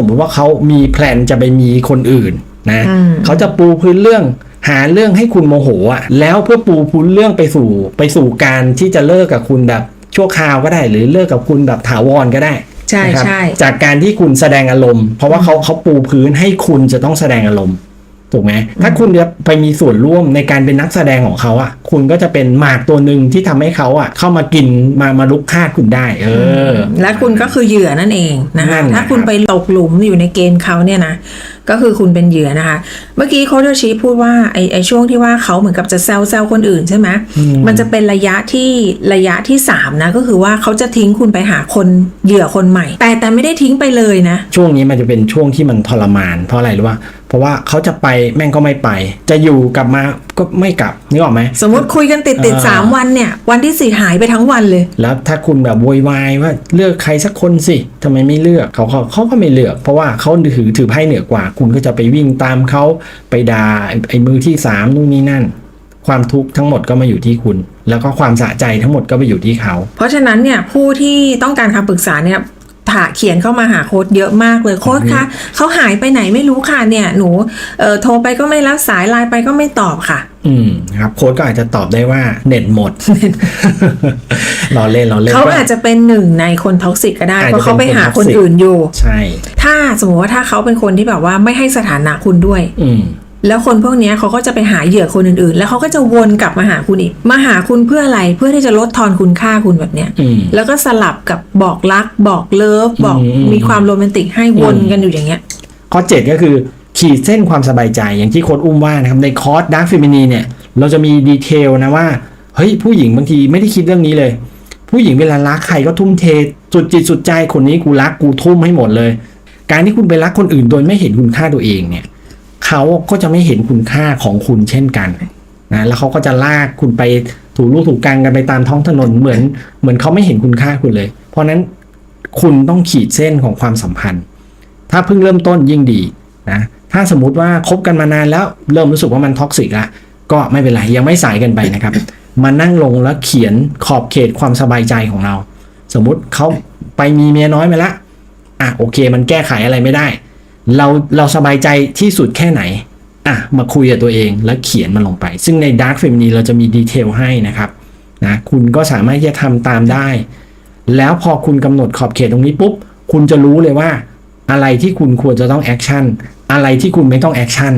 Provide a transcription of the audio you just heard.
สมมุติว่าเขามีแพลนจะไปมีคนอื่นนะอืมเขาจะปูพื้นเรื่องหาเรื่องให้คุณโมโหอะแล้วเพื่อปูพื้นเรื่องไปสู่ไปสู่การที่จะเลิกกับคุณแบบชั่วคราวก็ได้ หรือเลิกกับคุณแบบถาวรก็ได้ใช่นะครับใช่จากการที่คุณแสดงอารมณ์ เพราะว่าเขาเขาปูพื้นให้คุณจะต้องแสดงอารมณ์ ถูกไหมถ้าคุณจะไปมีส่วนร่วมในการเป็นนักแสดงของเขาอะ คุณก็จะเป็นหมากตัวหนึ่งที่ทำให้เขาอะ เข้ามากินมามาลุกคาดคุณได้ เออ และคุณก็คือเหยื่อนั่นเองนะนั่คะนนะครับถ้าคุณไปตกหลุมอยู่ในเกณฑ์เขาเนี่ยนะก็คือคุณเป็นเหยื่อนะคะ เมื่อกี้โคชโยชิพูดว่าไอ้ไอ้ช่วงที่ว่าเขาเหมือนกับจะแซวแซวคนอื่นใช่ไหมมันจะเป็นระยะที่ระยะที่สามนะก็คือว่าเขาจะทิ้งคุณไปหาคนเหยื่อคนใหม่ แต่แต่ไม่ได้ทิ้งไปเลยนะ ช่วงนี้มันจะเป็นช่วงที่มันทรมานเพราะอะไรรู้ป่ะเพราะว่าเขาจะไปแม่งก็ไม่ไป จะอยู่กลับมา ก็ไม่กลับนึกออกไหมสมมติคุยกันติดติดอ่าสามวันเนี่ย วันที่สี่หายไปทั้งวันเลย แล้วถ้าคุณแบบโวยวายว่าเลือกใครสักคนสิทำไมไม่เลือกเขาเขาเขาก็ไม่เลือก เพราะว่าเขาถือถือไพ่เหนือกว่า คุณก็จะไปวิ่งตามเขาไปด่าไอ้ไอ้มือที่สามนู่นนี่นั่น ความทุกข์ทั้งหมดก็มาอยู่ที่คุณ แล้วก็ความสะใจทั้งหมดก็ไปอยู่ที่เขา เพราะฉะนั้นเนี่ยผู้ที่ต้องการคำปรึกษาเนี่ย ถาเขียนเข้ามาหาโค้ดเยอะมากเลยโค้ดคะเขาหายไปไหนไม่รู้ค่ะเนี่ย หนูเอ่อโทรไปก็ไม่รับสายไลน์ไปก็ไม่ตอบค่ะ อืมครับโค้ดก็อาจจะตอบได้ว่าเน็ตหมดรอเล่นรอเล่นเขาอาจจะเป็นหนึ่งในคนท็อกซิกก็ได้อาจจะเพราะเขาไปหาเป็นคคนน toxic อื่นอยู่ ใช่ ถ้าสมมติว่าถ้าเขาเป็นคนที่แบบว่าไม่ให้สถานะคุณด้วย อืม แล้วคนพวกเนี้ยเขาก็จะไปหาเหยื่อคนอื่นๆ แล้วเขาก็จะวนกลับมาหาคุณอีก มาหาคุณเพื่ออะไร เพื่อที่จะลดทอนคุณค่าคุณแบบเนี้ยอืมแล้วก็สลับกับบอกรัก บอกเลิฟ บอกอืมมีความโรแมนติกให้วนกันอยู่อย่างเงี้ย ข้อ7ก็คือขีดเส้นความสบายใจ อย่างที่โค้ดอุ้มว่านะครับในคอร์สดาร์ f เฟมินีเนี่ย เราจะมีดีเทลนะว่า เฮ้ยผู้หญิงบางทีไม่ได้คิดเรื่องนี้เลย ผู้หญิงเวลารักใครก็ทุ่มเท สุดจิตสุดใจคนนี้กูรักกูทุ่มให้หมดเลย การที่คุณไปรักคนอื่นโดยไม่เห็นคุณค่าตัวเองเนี่ย เขาก็จะไม่เห็นคุณค่าของคุณเช่นกันนะแล้วเขาก็จะลากคุณไปถูลูกถูกกลางกันไปตามท้องถนนเหมือน เหมือนเขาไม่เห็นคุณค่าคุณเลย เพราะนั้นคุณต้องขีดเส้นของความสัมพันธ์ ถ้าเพิ่งเริ่มต้นยิ่งดีนะถ้าสมมติว่าคบกันมานานแล้วเริ่มรู้สึกว่ามันท็อกซิกละก็ไม่เป็นไรยังไม่สายกันไปนะครับ มานั่งลงแล้วเขียนขอบเขตความสบายใจของเรา สมมุติเขาไปมีเมียน้อยมาละอะโอเค มันแก้ไขอะไรไม่ได้ เราเราสบายใจที่สุดแค่ไหนอะมาคุยกับตัวเองแล้วเขียนมันลงไป ซึ่งใน Dark f e m i n i เราจะมีดีเทลให้นะครับนะคุณก็สามารถที่จะทำตามได้ แล้วพอคุณกำหนดขอบเขตตรงนี้ปุ๊บ คุณจะรู้เลยว่า อะไรที่คุณควรจะต้องแอคชั่นอะไรที่คุณไม่ต้องแอคชั่น